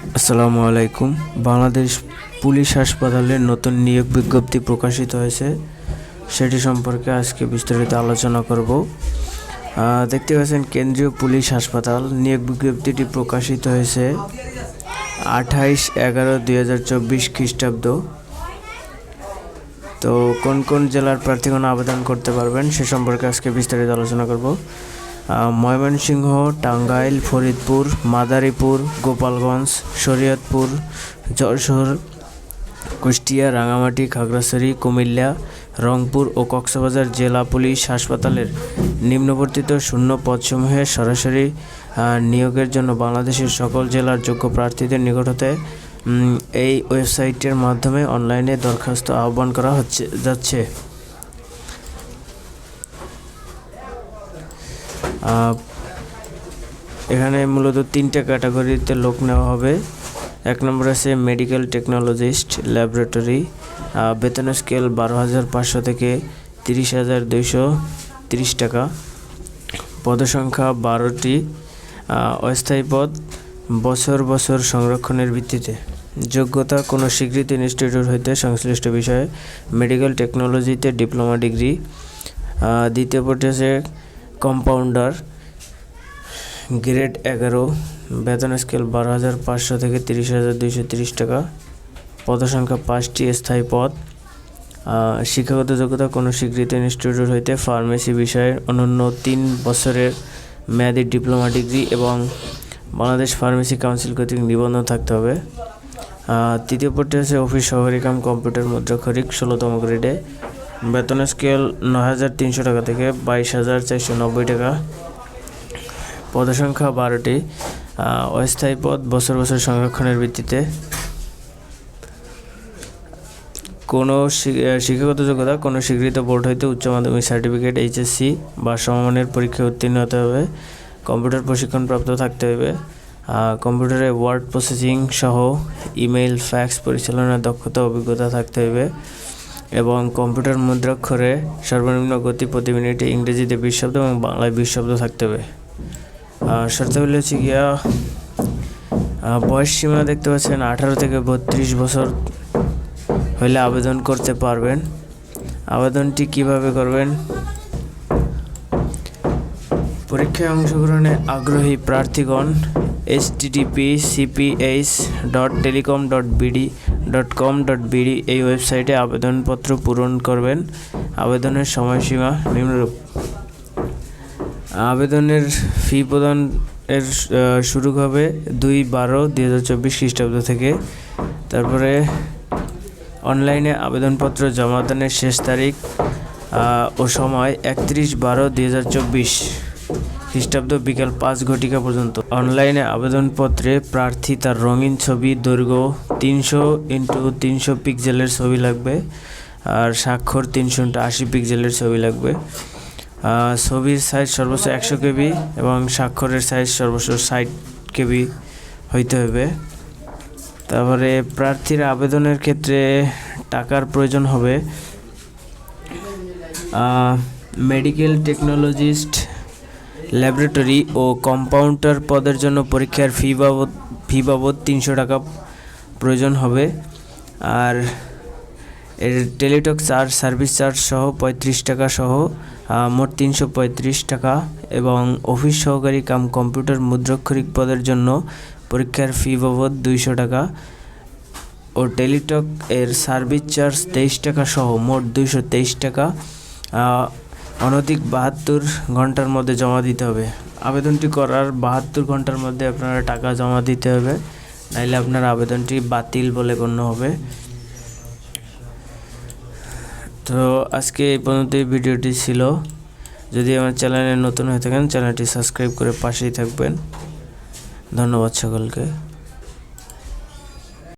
আসসালামু আলাইকুম। বাংলাদেশ পুলিশ হাসপাতালের নতুন নিয়োগ বিজ্ঞপ্তি প্রকাশিত হয়েছে। সেটি সম্পর্কে আজকে বিস্তারিত আলোচনা করব। দেখতে পাচ্ছেন, কেন্দ্রীয় পুলিশ হাসপাতাল নিয়োগ বিজ্ঞপ্তিটি প্রকাশিত হয়েছে আঠাইশ এগারো দুই হাজার চব্বিশ খ্রিস্টাব্দ। তো কোন কোন জেলার প্রার্থীগণ আবেদন করতে পারবেন সে সম্পর্কে আজকে বিস্তারিত আলোচনা করব। ময়মনসিংহ, টাঙ্গাইল, ফরিদপুর, মাদারীপুর, গোপালগঞ্জ, শরীয়তপুর, যশোর, কুষ্টিয়া রাঙামাটি খাগড়াছড়ি, কুমিল্লা, রংপুর ও কক্সবাজার জেলা পুলিশ হাসপাতালের নিম্নবর্তিত শূন্য পদসমূহে সরাসরি নিয়োগের জন্য বাংলাদেশের সকল জেলার যোগ্য প্রার্থীদের নিকট হতে এই ওয়েবসাইটের মাধ্যমে অনলাইনে দরখাস্ত আহ্বান করা হচ্ছে, যাচ্ছে। এখানে মূলত তিনটা ক্যাটাগরিতে লোক নেওয়া হবে। এক নম্বর আছে মেডিকেল টেকনোলজিস্ট ল্যাবরেটরি বেতন স্কেল বারো হাজার পাঁচশো থেকে তিরিশ হাজার দুইশো তিরিশ টাকা। পদসংখ্যা বারোটি অস্থায়ী পদ বছর বছর সংরক্ষণের ভিত্তিতে। যোগ্যতা কোনো স্বীকৃত ইনস্টিটিউট হইতে সংশ্লিষ্ট বিষয়ে মেডিকেল টেকনোলজিতে ডিপ্লোমা ডিগ্রি দ্বিতীয় আছে কম্পাউন্ডার গ্রেড এগারো, বেতন স্কেল বারো হাজার পাঁচশো থেকে তিরিশ হাজার দুইশো তিরিশ টাকা। পদসংখ্যা পাঁচটি স্থায়ী পদ। শিক্ষাগত যোগ্যতা কোনো স্বীকৃত ইনস্টিটিউট হইতে ফার্মেসি বিষয়ে অনন্য তিন বছরের মেয়াদি ডিপ্লোমা ডিগ্রি এবং বাংলাদেশ ফার্মেসি কাউন্সিল কর্তৃক নিবন্ধন থাকতে হবে। তৃতীয় পদটি আছে অফিস সহকারী কাম কম্পিউটার মুদ্রাক্ষরিক ষোলোতম গ্রেডে বেতন স্কেল নয় হাজার তিনশো টাকা থেকে বাইশ হাজার চারশো নব্বই টাকা। পদসংখ্যা বারোটি অস্থায়ী পদ বছর বছর সংরক্ষণের ভিত্তিতে। কোনো শিক্ষাগত যোগ্যতা কোনো স্বীকৃত বোর্ড হইতে উচ্চ মাধ্যমিক সার্টিফিকেট, এইচএসসি বা সমমানের পরীক্ষায় উত্তীর্ণ হতে হবে। কম্পিউটার প্রশিক্ষণপ্রাপ্ত থাকতে হবে কম্পিউটারে ওয়ার্ড প্রসেসিং সহ ইমেইল, ফ্যাক্স পরিচালনার দক্ষতা, অভিজ্ঞতা থাকতে হবে এবং কম্পিউটার মুদ্রাক্ষরে সর্বনিম্ন গতি প্রতি মিনিটে ইংরেজিতে বিশ শব্দ এবং বাংলায় বিশ শব্দ থাকতে হবে। আহ, শর্তাবলী হচ্ছে গিয়া বয়স সীমা দেখতে পাচ্ছেন আঠারো থেকে বত্রিশ বছর হইলে আবেদন করতে পারবেন। আবেদনটি কীভাবে করবেন? পরীক্ষায় অংশগ্রহণে আগ্রহী প্রার্থীগণ H TDP CPH dot telecom dot BD dot com dot BD এই ওয়েবসাইটে আবেদনপত্র পূরণ করবেন। আবেদনের সময়সীমা নিম্নরূপ। আবেদনের ফি প্রদান এর শুরু হবে দুই বারো দুই হাজার চব্বিশ খ্রিস্টাব্দ থেকে। তারপরে অনলাইনে আবেদনপত্র জমা দানের শেষ তারিখ ও সময় একত্রিশ বারো দুই হাজার চব্বিশ। খ্রিস্টাব্দ বিকাল পাঁচ ঘটিকা পর্যন্ত। অনলাইনে আবেদনপত্রে প্রার্থী তার রঙিন ছবি, দৈর্ঘ্য তিনশো ইন্টু তিনশো পিক্সেলের ছবি লাগবে আর স্বাক্ষর তিনশো ইন্টু আশি পিক্সেলের ছবি লাগবে। ছবির সাইজ সর্বোচ্চ একশো কেবি এবং স্বাক্ষরের সাইজ সর্বোচ্চ ষাট কেবি হইতে হবে। তারপরে প্রার্থীর আবেদনের ক্ষেত্রে টাকার প্রয়োজন হবে। মেডিকেল টেকনোলজিস্ট ল্যাবরেটরি ও কম্পাউন্ডার পদের জন্য পরীক্ষার ফি বাবদ ফি বাবদ তিনশো টাকা প্রয়োজন হবে। আর এর টেলিটক চার্জ, সার্ভিস চার্জ সহ পঁয়ত্রিশ টাকা সহ মোট তিনশো পঁয়ত্রিশ টাকা এবং অফিস সহকারী কাম কম্পিউটার মুদ্রাক্ষরিক পদের জন্য পরীক্ষার ফি বাবদ দুইশো টাকা ও টেলিটক এর সার্ভিস চার্জ তেইশ টাকা সহ, মোট দুইশো তেইশ টাকা। অনধিক বাহাত্তর ঘণ্টার মধ্যে জমা দিতে হবে। আবেদনটি করার বাহাত্তর ঘণ্টার মধ্যে আপনারা টাকা জমা দিতে হবে। নাইলে আপনার আবেদনটি বাতিল বলে গণ্য হবে। তো আজকে এই পর্যন্ত ভিডিওটি ছিল। যদি আমার চ্যানেলে নতুন হয়ে থাকেন, চ্যানেলটি সাবস্ক্রাইব করে পাশেই থাকবেন। ধন্যবাদ সকলকে।